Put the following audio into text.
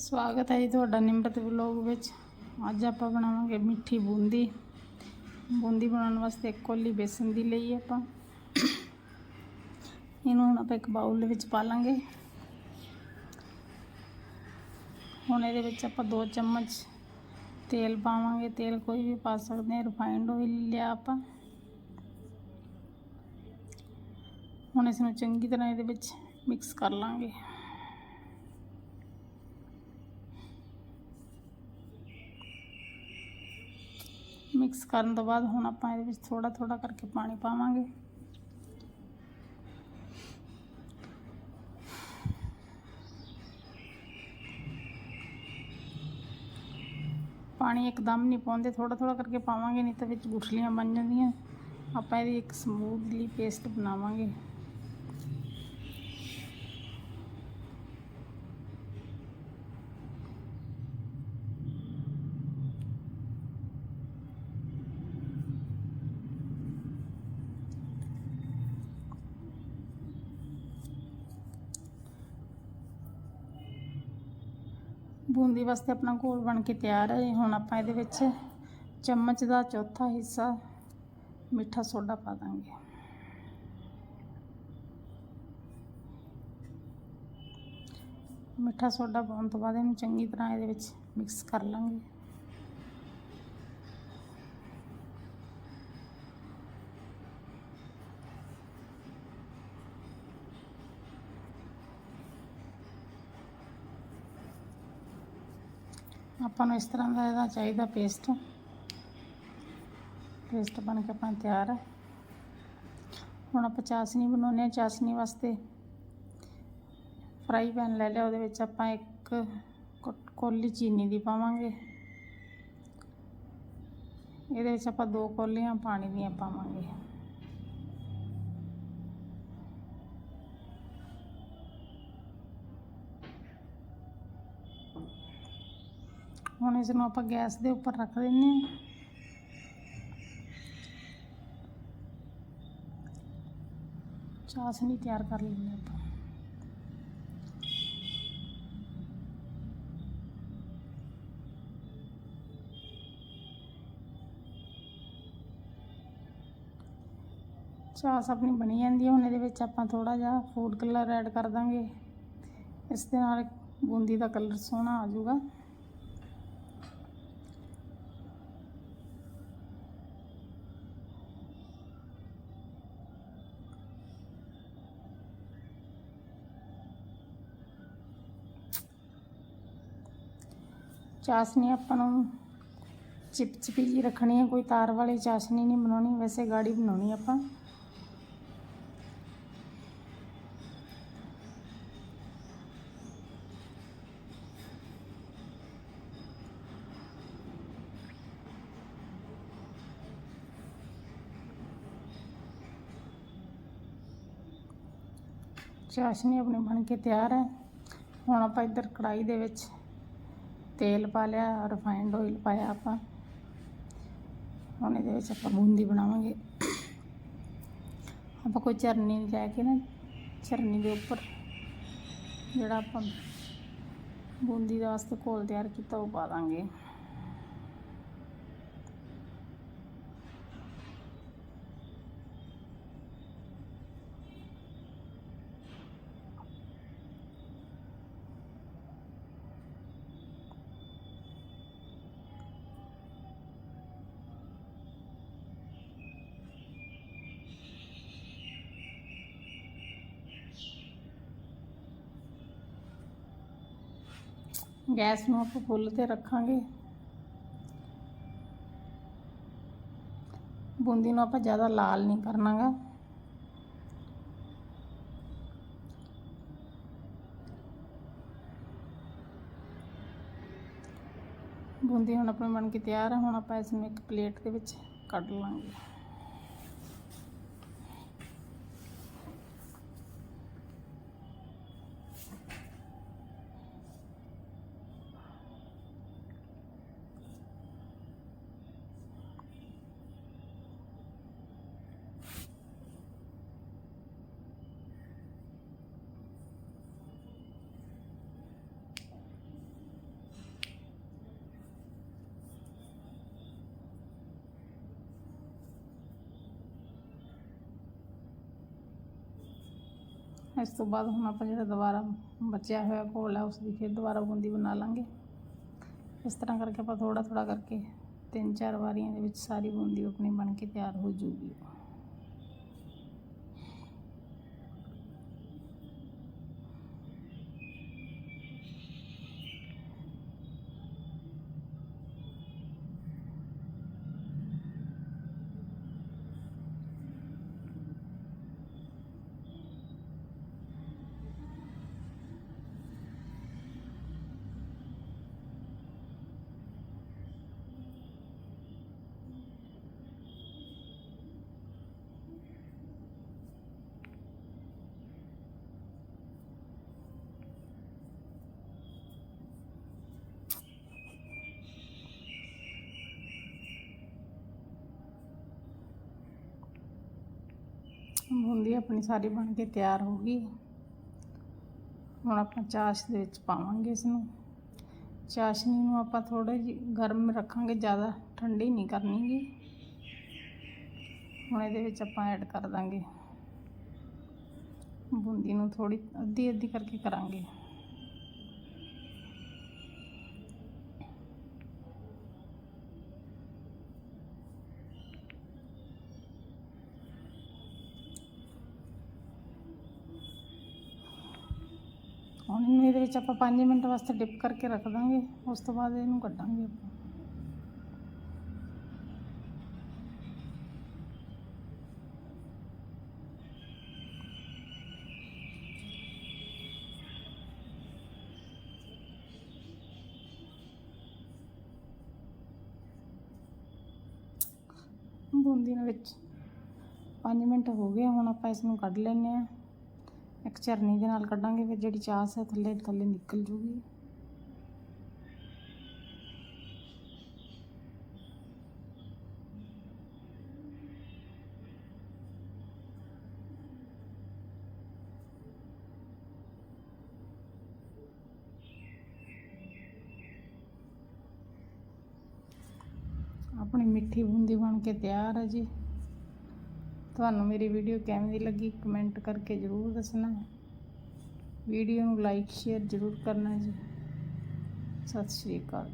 ਸਵਾਗਤ ਹੈ ਜੀ ਤੁਹਾਡਾ ਨਿਮਰਤ ਵਲੋਗ ਵਿੱਚ। ਅੱਜ ਆਪਾਂ ਬਣਾਵਾਂਗੇ ਮਿੱਠੀ ਬੂੰਦੀ। ਬੂੰਦੀ ਬਣਾਉਣ ਵਾਸਤੇ ਇੱਕ ਕੋਲੀ ਬੇਸਨ ਦੀ ਲਈ ਆਪਾਂ। ਇਹਨੂੰ ਹੁਣ ਆਪਾਂ ਇੱਕ ਬਾਉਲ ਦੇ ਵਿੱਚ ਪਾ ਲਾਂਗੇ। ਹੁਣ ਇਹਦੇ ਵਿੱਚ ਆਪਾਂ 2 ਚਮਚ ਤੇਲ ਪਾਵਾਂਗੇ। ਤੇਲ ਕੋਈ ਵੀ ਪਾ ਸਕਦੇ ਹਾਂ, ਰਿਫਾਈਨਡ ਆਇਲ ਲਿਆ ਆਪਾਂ। ਹੁਣ ਇਸ ਨੂੰ ਚੰਗੀ ਤਰ੍ਹਾਂ ਇਹਦੇ ਵਿੱਚ ਮਿਕਸ ਕਰ ਲਾਂਗੇ। ਮਿਕਸ ਕਰਨ ਤੋਂ ਬਾਅਦ ਹੁਣ ਆਪਾਂ ਇਹਦੇ ਵਿੱਚ ਥੋੜਾ ਥੋੜਾ ਕਰਕੇ ਪਾਣੀ ਪਾਵਾਂਗੇ। ਪਾਣੀ ਇੱਕਦਮ ਨਹੀਂ ਪਾਉਂਦੇ ਥੋੜਾ ਥੋੜਾ ਕਰਕੇ ਪਾਵਾਂਗੇ, ਨਹੀਂ ਤਾਂ ਵਿੱਚ ਗੁਠਲੀਆਂ ਬਣ ਜਾਂਦੀਆਂ। ਆਪਾਂ ਇਹਦੀ ਇੱਕ ਸਮੂਥਲੀ ਪੇਸਟ ਬਣਾਵਾਂਗੇ। ਬੂੰਦੀ ਵਾਸਤੇ ਆਪਣਾ ਘੋਲ ਬਣ ਕੇ ਤਿਆਰ ਹੈ। ਹੁਣ ਆਪਾਂ ਇਹਦੇ ਵਿੱਚ ਚਮਚ ਦਾ ਚੌਥਾ ਹਿੱਸਾ ਮਿੱਠਾ ਸੋਡਾ ਪਾ ਦਾਂਗੇ। ਮਿੱਠਾ ਸੋਡਾ ਪਾਉਣ ਤੋਂ ਬਾਅਦ ਇਹਨੂੰ ਚੰਗੀ ਤਰ੍ਹਾਂ ਇਹਦੇ ਵਿੱਚ ਮਿਕਸ ਕਰ ਲਾਂਗੇ। ਆਪਾਂ ਨੂੰ ਇਸ ਤਰ੍ਹਾਂ ਦਾ ਇਹਦਾ ਚਾਹੀਦਾ ਪੇਸਟ ਪੇਸਟ ਬਣ ਕੇ ਆਪਣਾ ਤਿਆਰ ਹੈ ਹੁਣ ਆਪਾਂ ਚਾਸ਼ਨੀ ਬਣਾਉਂਦੇ ਹਾਂ। ਚਾਸ਼ਨੀ ਵਾਸਤੇ ਫਰਾਈ ਪੈਨ ਲੈ ਲਿਆ। ਉਹਦੇ ਵਿੱਚ ਆਪਾਂ ਇੱਕ ਕੋ- ਕੌਲੀ ਚੀਨੀ ਦੀ ਪਾਵਾਂਗੇ। ਇਹਦੇ ਵਿੱਚ ਆਪਾਂ ਦੋ ਕੌਲੀਆਂ ਪਾਣੀ ਦੀਆਂ ਪਾਵਾਂਗੇ। ਹੁਣ ਇਸ ਨੂੰ ਆਪਾਂ ਗੈਸ ਦੇ ਉੱਪਰ ਰੱਖ ਦਿੰਨੇ ਹਾਂ। ਚਾਸ਼ਨੀ ਤਿਆਰ ਕਰ ਲੈਂਦੇ ਆਪਾਂ। ਚਾਸ ਆਪਣੀ ਬਣੀ ਜਾਂਦੀ ਹੈ ਹੁਣ ਇਹਦੇ ਵਿੱਚ ਆਪਾਂ ਥੋੜਾ ਜਿਹਾ ਫੂਡ ਕਲਰ ਐਡ ਕਰ ਦਾਂਗੇ। ਇਸ ਦੇ ਨਾਲ ਬੂੰਦੀ ਦਾ ਕਲਰ ਸੋਹਣਾ ਆ ਜਾਊਗਾ। ਚਾਸ਼ਨੀ ਆਪਾਂ ਨੂੰ ਚਿਪਚਿਪੀ ਜੀ ਰੱਖਣੀ ਹੈ, ਕੋਈ ਤਾਰ ਵਾਲੀ ਚਾਸ਼ਨੀ ਨਹੀਂ ਬਣਾਉਣੀ, ਵੈਸੇ ਗਾੜੀ ਬਣਾਉਣੀ ਆਪਾਂ। ਚਾਸ਼ਨੀ ਆਪਣੀ ਬਣ ਕੇ ਤਿਆਰ ਹੈ। ਹੁਣ ਆਪਾਂ ਇੱਧਰ ਕੜਾਈ ਦੇ ਵਿੱਚ ਤੇਲ ਪਾ ਲਿਆ ਰਿਫਾਈਨਡ ਆਇਲ ਪਾਇਆ ਆਪਾਂ। ਹੁਣ ਇਹਦੇ ਵਿੱਚ ਆਪਾਂ ਬੂੰਦੀ ਬਣਾਵਾਂਗੇ। ਆਪਾਂ ਕੋਈ ਚਰਨੀ ਲੈ ਕੇ ਨਾ ਚਰਨੀ ਦੇ ਉੱਪਰ ਜਿਹੜਾ ਆਪਾਂ ਬੂੰਦੀ ਦੇ ਵਾਸਤੇ ਘੋਲ ਤਿਆਰ ਕੀਤਾ ਉਹ ਪਾ ਦਾਂਗੇ। ਗੈਸ ਨੂੰ ਆਪਾਂ ਫੁੱਲ ਤੇ ਰੱਖਾਂਗੇ। ਬੂੰਦੀ ਨੂੰ ਆਪਾਂ ਜ਼ਿਆਦਾ ਲਾਲ ਨਹੀਂ ਕਰਨਾਗਾ। ਬੂੰਦੀ ਹੁਣ ਆਪਣੀ ਬਣ ਕੇ ਤਿਆਰ ਹੈ ਹੁਣ ਆਪਾਂ ਇਸ ਨੂੰ ਇੱਕ ਪਲੇਟ ਦੇ ਵਿੱਚ ਕੱਢ ਲਾਂਗੇ। ਇਸ ਤੋਂ ਬਾਅਦ ਹੁਣ ਆਪਾਂ ਜਿਹੜਾ ਦੁਬਾਰਾ ਬਚਿਆ ਹੋਇਆ ਘੋਲ ਹੈ ਉਸ ਦੀ ਫਿਰ ਦੁਬਾਰਾ ਬੂੰਦੀ ਬਣਾ ਲਾਂਗੇ। ਇਸ ਤਰ੍ਹਾਂ ਕਰਕੇ ਆਪਾਂ ਥੋੜਾ ਥੋੜਾ ਕਰਕੇ ਤਿੰਨ ਚਾਰ ਵਾਰੀਆਂ ਦੇ ਵਿੱਚ ਸਾਰੀ ਬੂੰਦੀ ਆਪਣੀ ਬਣ ਕੇ ਤਿਆਰ ਹੋ ਜੂਗੀ। ਬੂੰਦੀ ਆਪਣੀ ਸਾਰੀ ਬਣ ਕੇ ਤਿਆਰ ਹੋ ਗਈ। ਹੁਣ ਆਪਾਂ ਚਾਸ਼ ਦੇ ਵਿੱਚ ਪਾਵਾਂਗੇ ਇਸ ਨੂੰ ਚਾਸ਼ਨੀ ਨੂੰ ਆਪਾਂ ਥੋੜੇ ਜਿਹੀ ਗਰਮ ਰੱਖਾਂਗੇ, ਜ਼ਿਆਦਾ ਠੰਡੀ ਨਹੀਂ ਕਰਨੀ ਗੀ ਹੁਣ ਇਹਦੇ ਵਿੱਚ ਆਪਾਂ ਐਡ ਕਰ ਦਾਂਗੇ। ਬੂੰਦੀ ਨੂੰ ਥੋੜੀ ਅੱਧੀ ਅੱਧੀ ਕਰਕੇ ਕਰਾਂਗੇ। ਹੁਣ ਇਹਨੂੰ ਇਹਦੇ ਵਿੱਚ ਆਪਾਂ 5 ਮਿੰਟ ਵਾਸਤੇ ਡਿਪ ਕਰਕੇ ਰੱਖ ਦਾਂਗੇ, ਉਸ ਤੋਂ ਬਾਅਦ ਇਹਨੂੰ ਕੱਢਾਂਗੇ ਆਪਾਂ। ਬੂੰਦੀ ਦੇ ਵਿੱਚ 5 ਮਿੰਟ ਹੋ ਗਏ, ਹੁਣ ਆਪਾਂ ਇਸ ਨੂੰ ਕੱਢ ਲੈਂਦੇ ਆ ਇੱਕ ਚਰਨੀ ਦੇ ਨਾਲ ਕੱਢਾਂਗੇ, ਫਿਰ ਜਿਹੜੀ ਚਾਸ ਹੈ ਥੱਲੇ ਥੱਲੇ ਨਿਕਲ ਜੂਗੀ। ਆਪਣੀ ਮਿੱਠੀ ਬੂੰਦੀ ਬਣ ਕੇ ਤਿਆਰ ਹੈ ਜੀ। ਤੁਹਾਨੂੰ ਮੇਰੀ ਵੀਡੀਓ ਕਿਵੇਂ ਦੀ ਲੱਗੀ ਕਮੈਂਟ ਕਰਕੇ ਜ਼ਰੂਰ ਦੱਸਣਾ। ਵੀਡੀਓ ਨੂੰ ਲਾਈਕ ਸ਼ੇਅਰ ਜ਼ਰੂਰ ਕਰਨਾ ਜੀ। ਸਤਿ ਸ਼੍ਰੀ ਅਕਾਲ।